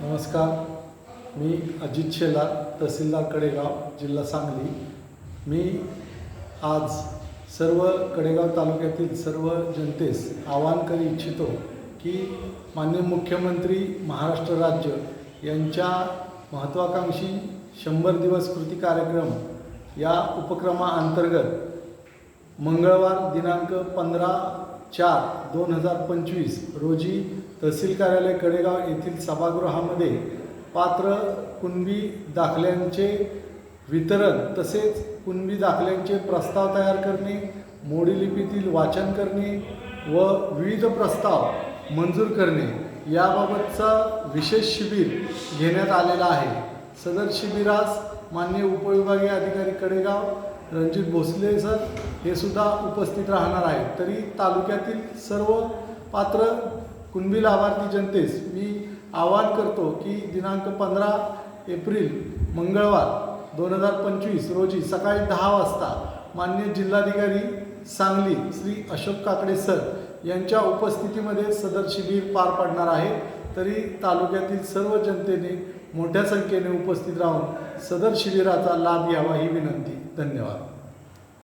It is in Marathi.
नमस्कार. मी अजित शेलार तहसीलदार कडेगाव जिल्हा सांगली. मी आज सर्व कडेगाव तालुक्यातील सर्व जनतेस आवाहन करू इच्छितो की माननीय मुख्यमंत्री महाराष्ट्र राज्य यांच्या महत्त्वाकांक्षी शंभर दिवस कृती कार्यक्रम या उपक्रमाअंतर्गत मंगळवार दिनांक पंधरा चार दोन हजार पंचवीस रोजी तहसील कार्यालय कडेगाव येथील सभागृहामध्ये पात्र कुणबी दाखल्यांचे वितरण तसेच कुणबी दाखल्यांचे प्रस्ताव तयार करणे मोडी लिपीतील वाचन करणे व विविध प्रस्ताव मंजूर करणे याबाबतचा विशेष शिबिर घेण्यात आलेला आहे. सदर शिबिरास मान्य उपविभागीय अधिकारी कडेगाव रणजित भोसले सर हे सुद्धा उपस्थित राहणार आहेत. तरी तालुक्यातील सर्व पात्र कुणबी लाभार्थी जनतेस मी आवाहन करतो की दिनांक पंधरा एप्रिल मंगळवार दोन हजार पंचवीस रोजी सकाळी दहा वाजता मान्य जिल्हाधिकारी सांगली श्री अशोक काकडे सर यांच्या उपस्थितीमध्ये सदर शिबिर पार पडणार आहे. तरी तालुक्यातील सर्व जनतेने मोठ्या संख्येने उपस्थित राहून सदर शिबिराचा लाभ घ्यावा ही विनंती. धन्यवाद.